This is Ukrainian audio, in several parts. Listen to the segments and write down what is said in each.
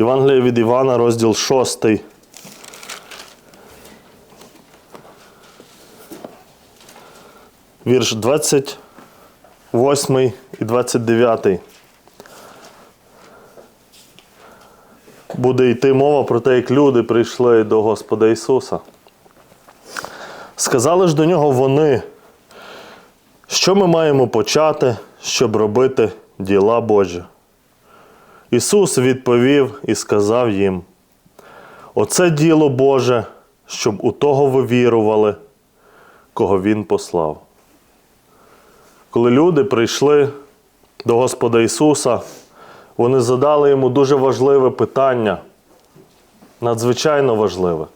Євангеліє від Івана, розділ 6. Вірш 28 і 29. Буде йти мова про те, як люди прийшли до Господа Ісуса. Сказали ж до нього вони, що ми маємо почати, щоб робити діла Божі. Ісус відповів і сказав їм: Оце діло Боже, щоб у того ви вірували, кого Він послав. Коли люди прийшли до Господа Ісуса, вони задали йому дуже важливе питання, надзвичайно важливе.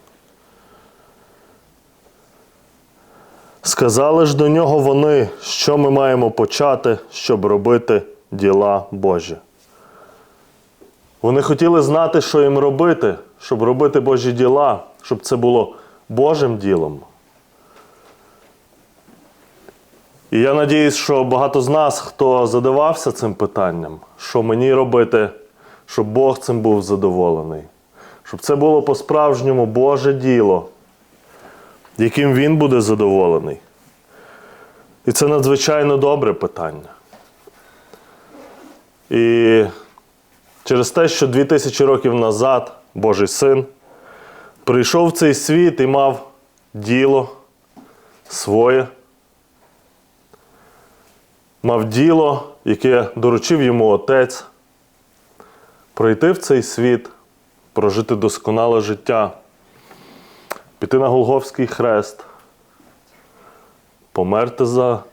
Сказали ж до нього вони, що ми маємо почати, щоб робити діла Божі. Вони хотіли знати, що їм робити, щоб робити Божі діла, щоб це було Божим ділом. І я надіюсь, що багато з нас, хто задавався цим питанням, що мені робити, щоб Бог цим був задоволений, щоб це було по-справжньому Боже діло, яким Він буде задоволений. І це надзвичайно добре питання. І через те, що 2000 років назад Божий син прийшов в цей світ і мав діло своє, мав діло, яке доручив йому отець, пройти в цей світ, прожити досконале життя, піти на Голговський хрест, померти за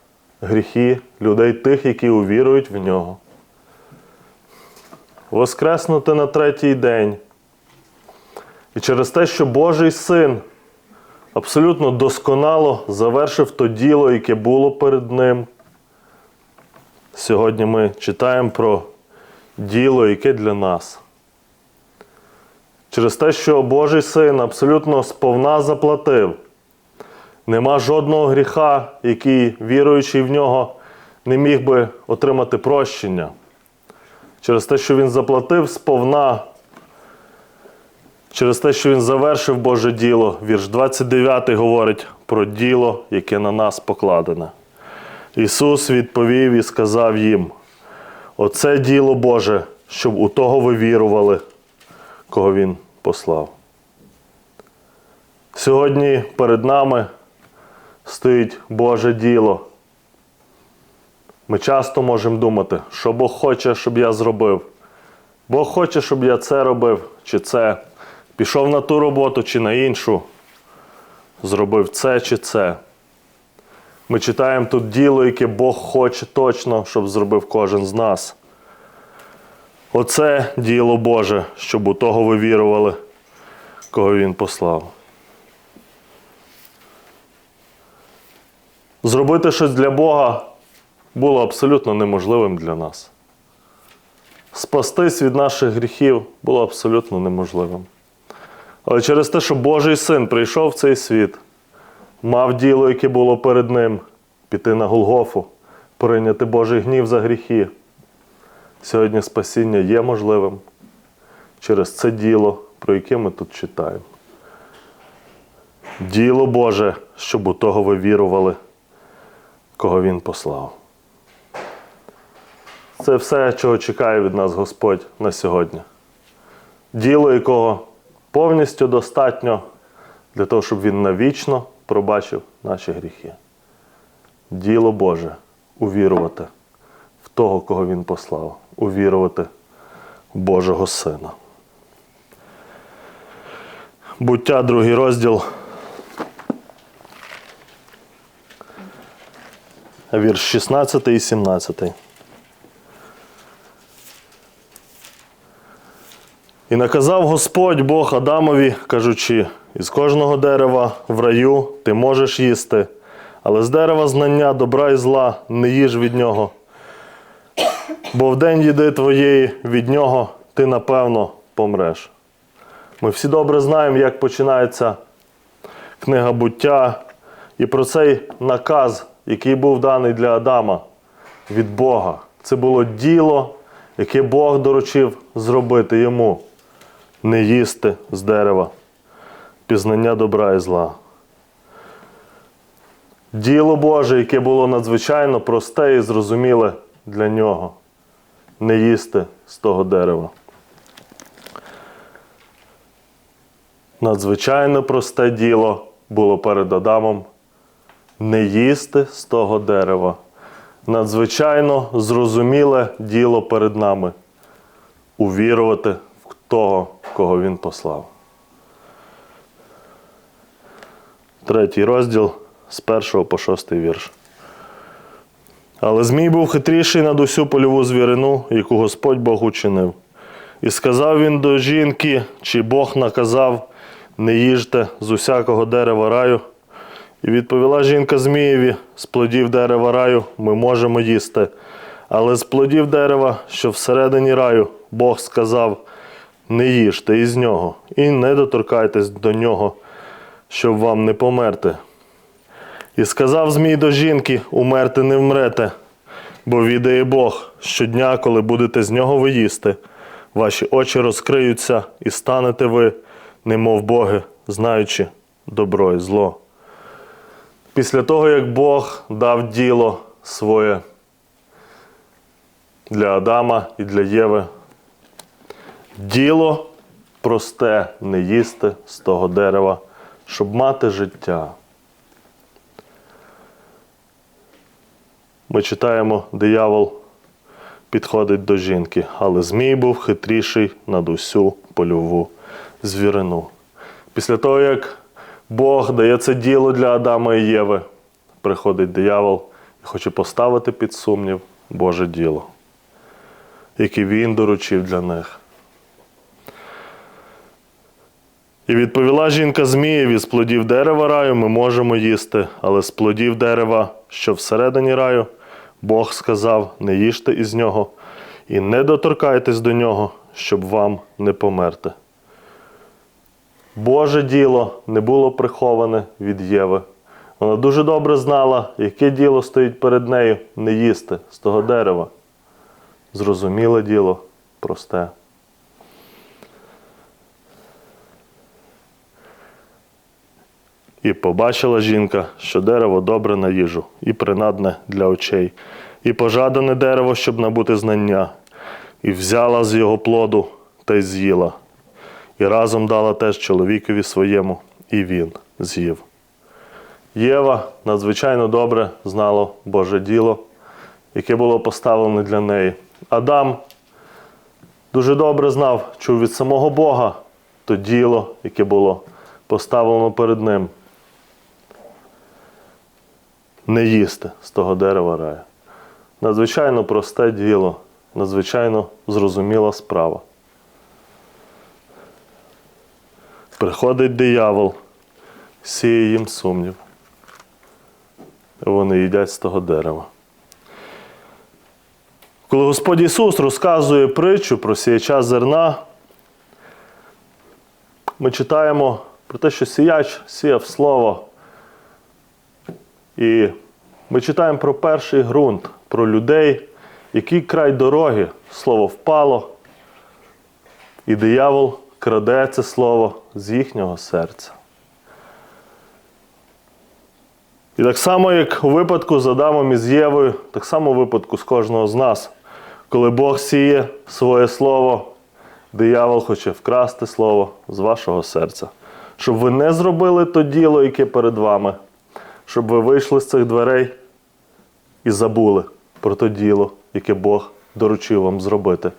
гріхи людей тих, які увірують в нього воскреснути на третій день. І через те, що Божий син абсолютно досконало завершив то діло, яке було перед ним. Сьогодні ми читаємо про діло, яке для нас. Через те, що Божий син абсолютно сповна заплатив. Нема жодного гріха, який віруючий в нього не міг би отримати прощення через те, що він заплатив сповна, через те, що він завершив Боже діло. Вірш 29 говорить про діло, яке на нас покладене. Ісус відповів і сказав їм: Оце діло Боже, щоб у того ви вірували, кого Він послав. Сьогодні перед нами стоїть Боже діло. Ми часто можемо думати, що Бог хоче, щоб я зробив. Бог хоче, щоб я це робив, чи це. Пішов на ту роботу, чи на іншу. Зробив це чи це. Ми читаємо тут діло, яке Бог хоче точно, щоб зробив кожен з нас. Оце діло Боже, щоб у того ви вірували, кого Він послав. Зробити щось для Бога було абсолютно неможливим для нас. Спастись від наших гріхів було абсолютно неможливим. Але через те, що Божий син прийшов в цей світ, мав діло, яке було перед ним, піти на Голгофу, прийняти Божий гнів за гріхи. Сьогодні спасіння є можливим через це діло, про яке ми тут читаємо. Діло Боже, щоб у того ви вірували, кого Він послав. Це все, чого чекає від нас Господь на сьогодні. Діло якого повністю достатньо для того, щоб Він навічно пробачив наші гріхи. Діло Боже увірувати в того, кого Він послав, увірувати в Божого Сина. Буття, другий розділ. Вірш 16 і 17. І наказав Господь Бог Адамові, кажучи: із кожного дерева в раю ти можеш їсти, але з дерева знання добра і зла не їж від нього. Бо в день їди твоєї від нього ти напевно помреш. Ми всі добре знаємо, як починається книга буття, і про цей наказ, який був даний для Адама від Бога. Це було діло, яке Бог доручив зробити йому. Не їсти з дерева, пізнання добра і зла. Діло Боже, яке було надзвичайно просте і зрозуміле для нього не їсти з того дерева. Надзвичайно просте діло було перед Адамом не їсти з того дерева. Надзвичайно зрозуміле діло перед нами увірувати того, кого він послав. Третій розділ з першого по шостий вірш. Але Змій був хитріший над усю польову звірину, яку Господь Бог учинив. І сказав він до жінки, чи Бог наказав, не їжте з усякого дерева раю. І відповіла жінка Змієві: з плодів дерева раю ми можемо їсти, але з плодів дерева, що всередині раю, Бог сказав: не їжте із нього, і не доторкайтесь до нього, щоб вам не померти. І сказав Змій до жінки: умерти не вмрете, бо відає Бог, щодня, коли будете з нього ви їсти, ваші очі розкриються, і станете ви, немов боги, знаючи добро і зло. Після того, як Бог дав діло своє для Адама і для Єви, діло просте не їсти з того дерева, щоб мати життя. Ми читаємо, диявол підходить до жінки, але Змій був хитріший над усю польову звірину. Після того, як Бог дає це діло для Адама і Єви, приходить диявол і хоче поставити під сумнів Боже діло, яке він доручив для них. І відповіла жінка Змієві, з плодів дерева раю ми можемо їсти, але з плодів дерева, що всередині раю, Бог сказав: не їжте із нього і не доторкайтесь до нього, щоб вам не померти. Боже діло не було приховане від Єви. Вона дуже добре знала, яке діло стоїть перед нею не їсти з того дерева. Зрозуміле діло, просте. І побачила жінка, що дерево добре на їжу, і принадне для очей, і пожадане дерево, щоб набути знання, і взяла з його плоду та й з'їла, і разом дала теж чоловікові своєму, і він з'їв. Єва надзвичайно добре знала Боже діло, яке було поставлене для неї. Адам дуже добре знав, чув від самого Бога то діло, яке було поставлено перед ним. Не їсти з того дерева раю. Надзвичайно просте діло, надзвичайно зрозуміла справа. Приходить диявол, сіє їм сумнів. Вони їдять з того дерева. Коли Господь Ісус розказує притчу про сіяча зерна, ми читаємо про те, що сіяч сіяв слово. І ми читаємо про перший ґрунт, про людей, який край дороги слово впало, і диявол краде це слово з їхнього серця. І так само, як у випадку з Адамом і з Євою, так само у випадку з кожного з нас, коли Бог сіє своє слово, диявол хоче вкрасти слово з вашого серця, щоб ви не зробили то діло, яке перед вами, щоб ви вийшли з цих дверей і забули про то діло, яке Бог доручив вам зробити.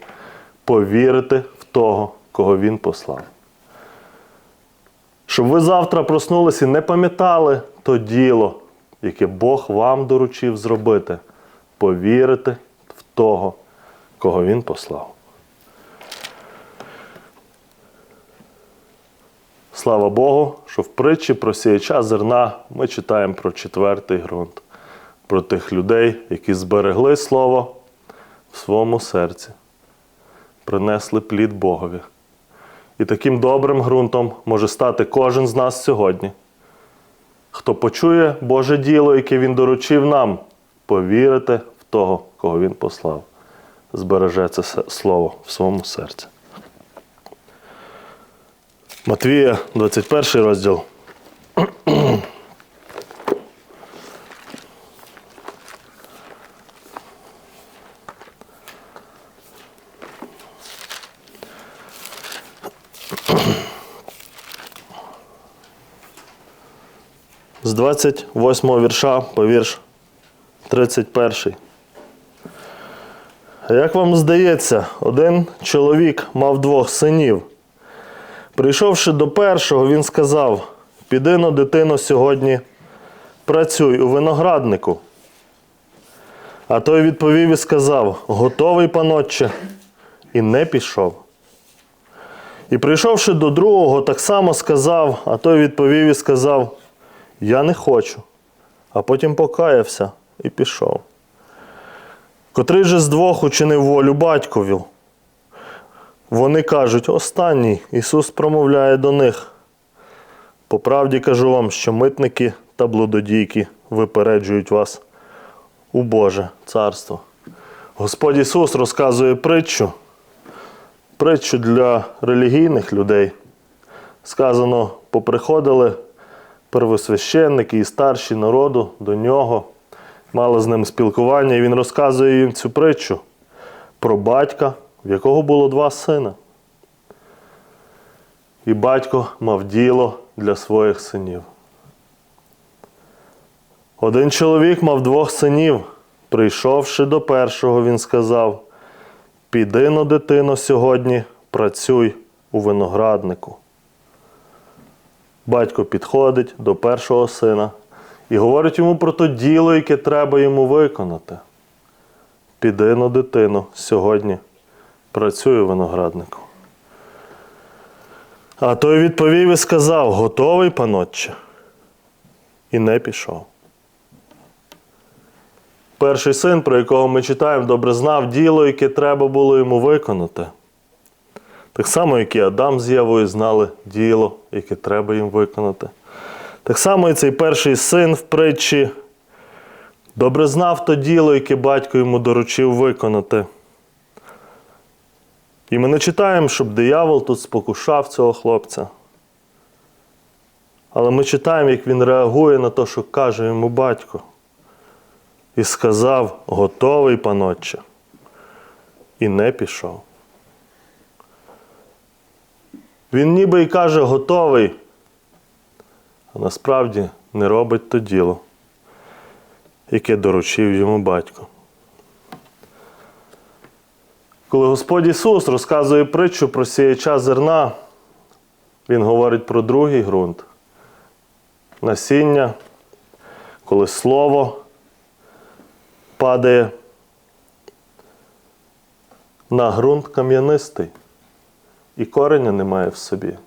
Повірити в того, кого Він послав. Щоб ви завтра проснулися і не пам'ятали то діло, яке Бог вам доручив зробити. Повірити в того, кого Він послав. Слава Богу, що в притчі про сіяча зерна ми читаємо про четвертий ґрунт, про тих людей, які зберегли слово в своєму серці, принесли плід Богові. І таким добрим ґрунтом може стати кожен з нас сьогодні, хто почує Боже діло, яке Він доручив нам, повірити в того, кого Він послав, збереже це слово в своєму серці. Матвія, 21 розділ. З 28 вірша по вірш 31. Як вам здається, один чоловік мав двох синів. Прийшовши до першого, він сказав: Піди но, дитино, сьогодні, працюй у винограднику. А той відповів і сказав: Готовий, панотче, і не пішов. І прийшовши до другого, так само сказав, а той відповів і сказав: Я не хочу. А потім покаявся і пішов. Котрий же з двох учинив волю батькові. Вони кажуть, останній Ісус промовляє до них. По правді кажу вам, що митники та блудодійки випереджують вас у Боже царство. Господь Ісус розказує притчу, притчу для релігійних людей. Сказано, поприходили первосвященники і старші народу до нього, мали з ним спілкування, і він розказує їм цю притчу про батька, в якого було два сина. І батько мав діло для своїх синів. Один чоловік мав двох синів. Прийшовши до першого, він сказав: Піди но, дитино, сьогодні, працюй у винограднику. Батько підходить до першого сина і говорить йому про те діло, яке треба йому виконати. Піди но, дитино, сьогодні працюй у винограднику. А той відповів і сказав: Готовий, панотче, і не пішов. Перший син, про якого ми читаємо, добре знав діло, яке треба було йому виконати. Так само, як і Адам з Євою знали діло, яке треба їм виконати. Так само і цей перший син в притчі добре знав то діло, яке батько йому доручив виконати. І ми не читаємо, щоб диявол тут спокушав цього хлопця. Але ми читаємо, як він реагує на те, що каже йому батько. І сказав, готовий, панотче. І не пішов. Він ніби й каже, готовий, а насправді не робить то діло, яке доручив йому батько. Коли Господь Ісус розказує притчу про сіяча зерна, Він говорить про другий ґрунт. Насіння, коли слово падає на ґрунт кам'янистий, і кореня немає в собі.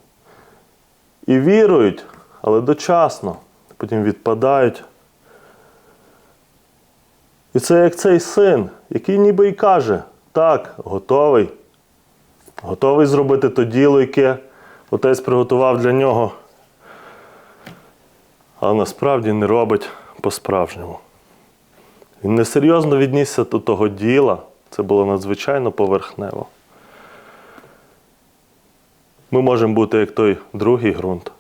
І вірують, але дочасно, потім відпадають. І це як цей син, який ніби й каже, так, готовий, готовий зробити то діло, яке отець приготував для нього, але насправді не робить по-справжньому. Він несерйозно віднісся до того діла, це було надзвичайно поверхнево. Ми можемо бути як той другий ґрунт,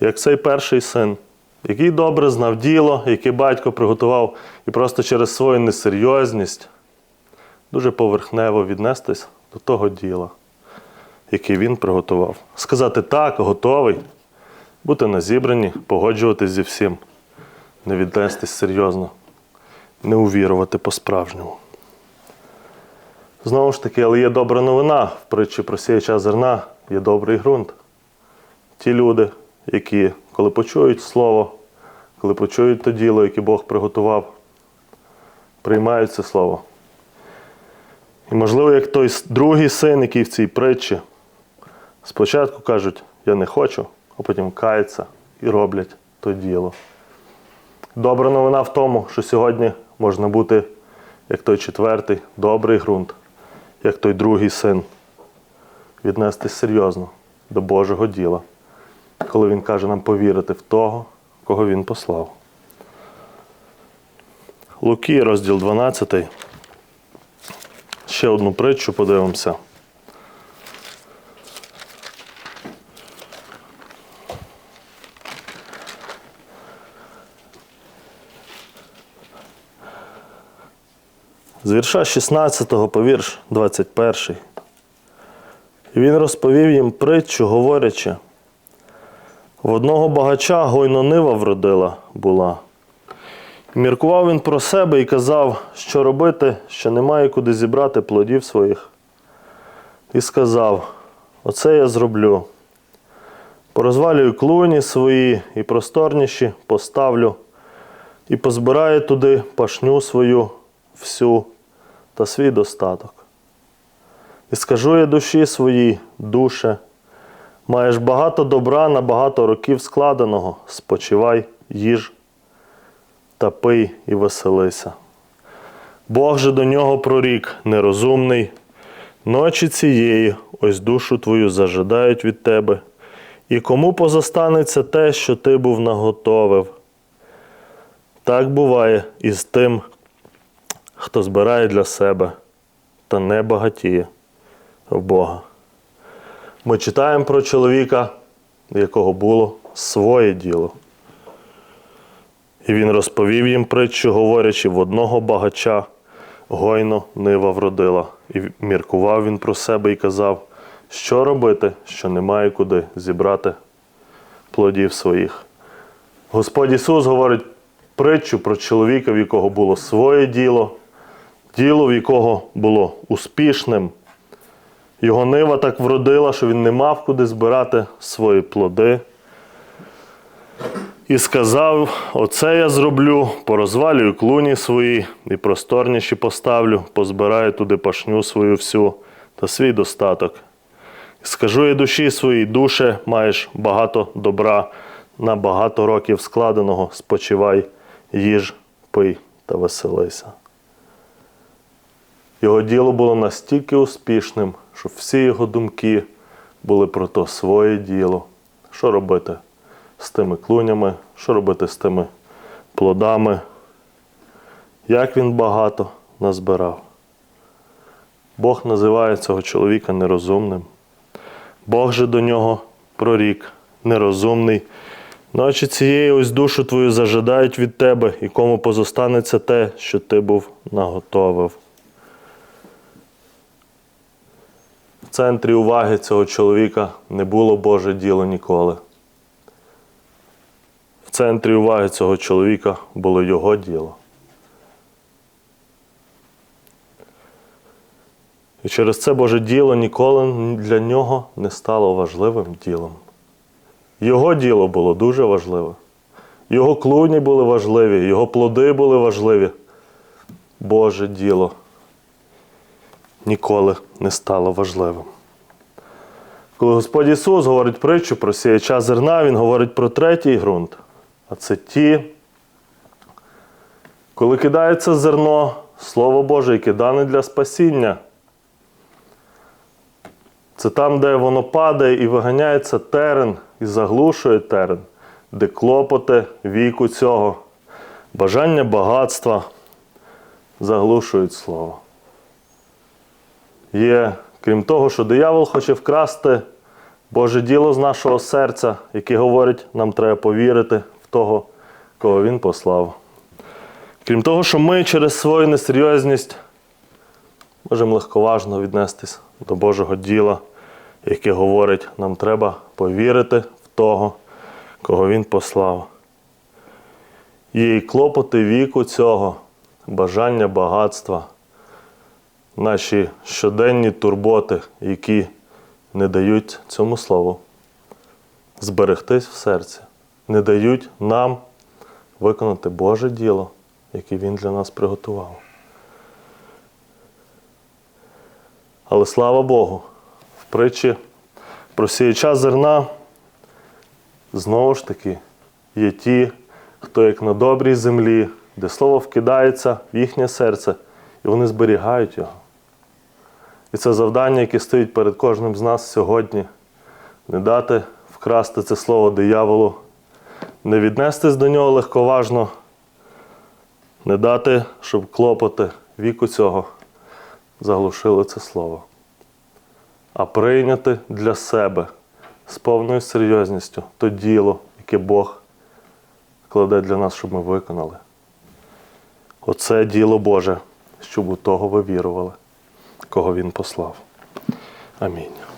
як цей перший син, який добре знав діло, яке батько приготував, і просто через свою несерйозність дуже поверхнево віднестись до того діла, яке він приготував. Сказати так, готовий, бути на зібранні, погоджуватись зі всім, не віднестись серйозно, не увірувати по-справжньому. Знову ж таки, але є добра новина в притчі про сіяча зерна, є добрий ґрунт. Ті люди, які, коли почують слово, коли почують то діло, яке Бог приготував, приймають це слово. І, можливо, як той другий син, який в цій притчі, спочатку кажуть, я не хочу, а потім каються і роблять то діло. Добра новина в тому, що сьогодні можна бути, як той четвертий, добрий ґрунт, як той другий син, віднестись серйозно до Божого діла, коли Він каже нам повірити в того, кого Він послав. Луки, розділ 12 ще одну притчу подивимося. З вірша 16 по вірш 21. І він розповів їм притчу, говорячи, в одного багача гойно нива вродила була. Міркував він про себе і казав, що робити, що немає куди зібрати плодів своїх. І сказав: Оце я зроблю. Порозвалюю клуні свої і просторніші поставлю, і позбираю туди пашню свою всю та свій достаток. І скажу я душі своїй, душе, маєш багато добра на багато років складеного, спочивай, їж та пий і веселися. Бог же до нього прорік, нерозумний, ночі цієї ось душу твою зажидають від тебе, і кому позостанеться те, що ти був наготовив. Так буває і з тим, хто збирає для себе та не багатіє в Бога. Ми читаємо про чоловіка, якого було своє діло. І він розповів їм притчу, говорячи, в одного багача гойно нива вродила. І міркував він про себе і казав, що робити, що немає куди зібрати плодів своїх. Господь Ісус говорить притчу про чоловіка, в якого було своє діло, діло, в якого було успішним. Його нива так вродила, що він не мав куди збирати свої плоди. І сказав: Оце я зроблю, порозвалюю клуні свої і просторніші поставлю, позбираю туди пашню свою всю та свій достаток. І скажу я душі своїй, душе, маєш багато добра на багато років складеного, спочивай, їж, пий та веселися. Його діло було настільки успішним, що всі його думки були про то своє діло. Що робити з тими клунями, що робити з тими плодами, як він багато назбирав. Бог називає цього чоловіка нерозумним. Бог же до нього прорік, нерозумний. Ночі цієї ось душу твою зажидають від тебе, і кому позостанеться те, що ти був наготовив. В центрі уваги цього чоловіка не було Боже діло ніколи. Центрі уваги цього чоловіка було його діло. І через це Боже діло ніколи для нього не стало важливим ділом. Його діло було дуже важливе. Його клуні були важливі, його плоди були важливі. Боже діло ніколи не стало важливим. Коли Господь Ісус говорить притчу про сіяча зерна, Він говорить про третій ґрунт. Це ті, коли кидається зерно, Слово Боже, яке дане для спасіння. Це там, де воно падає і виганяється терен, і заглушує терен, де клопоти віку цього, бажання багатства заглушують слово. Є, крім того, що диявол хоче вкрасти Боже діло з нашого серця, яке говорить, нам треба повірити того, кого Він послав. Крім того, що ми через свою несерйозність можемо легковажно віднестись до Божого діла, яке говорить, нам треба повірити в того, кого Він послав. І клопоти віку цього, бажання багатства, наші щоденні турботи, які не дають цьому слову зберегтись в серці, не дають нам виконати Боже діло, яке Він для нас приготував. Але слава Богу, в притчі про сіяча зерна знову ж таки є ті, хто як на добрій землі, де слово вкидається в їхнє серце, і вони зберігають його. І це завдання, яке стоїть перед кожним з нас сьогодні, не дати вкрасти це слово дияволу, не віднестись до нього легковажно, не дати, щоб клопоти віку цього заглушили це слово, а прийняти для себе з повною серйозністю то діло, яке Бог кладе для нас, щоб ми виконали. Оце діло Боже, щоб у того ви вірували, кого Він послав. Амінь.